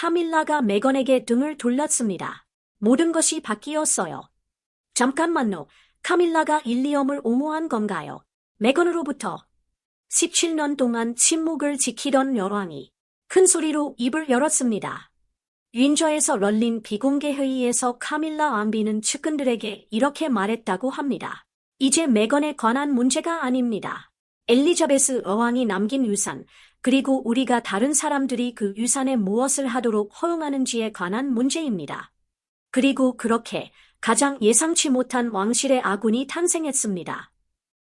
카밀라가 메건에게 등을 돌렸습니다. 모든 것이 바뀌었어요. 잠깐만요. 카밀라가 일리엄을 옹호한 건가요? 메건으로부터 17년 동안 침묵을 지키던 여왕이 큰 소리로 입을 열었습니다. 윈저에서 열린 비공개 회의에서 카밀라 왕비는 측근들에게 이렇게 말했다고 합니다. 이제 메건에 관한 문제가 아닙니다. 엘리자베스 여왕이 남긴 유산, 그리고 우리가 다른 사람들이 그 유산에 무엇을 하도록 허용하는지에 관한 문제입니다. 그리고 그렇게 가장 예상치 못한 왕실의 아군이 탄생했습니다.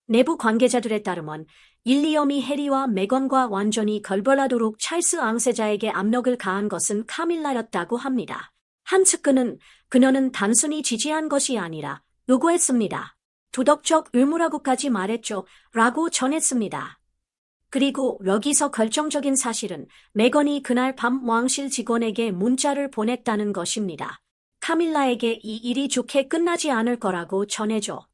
내부 관계자들에 따르면 일리엄이 해리와 메건과 완전히 걸벌하도록 찰스 앙세자에게 압력을 가한 것은 카밀라였다고 합니다. 한 측근은 그녀는 단순히 지지한 것이 아니라 요구했습니다. 도덕적 의무라고까지 말했죠. 라고 전했습니다. 그리고 여기서 결정적인 사실은 메건이 그날 밤 왕실 직원에게 문자를 보냈다는 것입니다. 카밀라에게 이 일이 좋게 끝나지 않을 거라고 전해줘.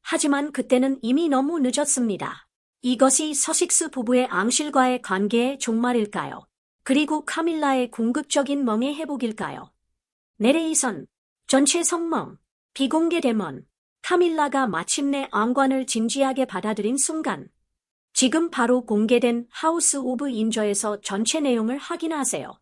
하지만 그때는 이미 너무 늦었습니다. 이것이 서식스 부부의 앙실과의 관계의 종말일까요? 그리고 카밀라의 궁극적인 멍의 회복일까요? 내레이선, 전체 성명, 비공개 대문, 카밀라가 마침내 앙관을 진지하게 받아들인 순간, 지금 바로 공개된 하우스 오브 인저에서 전체 내용을 확인하세요.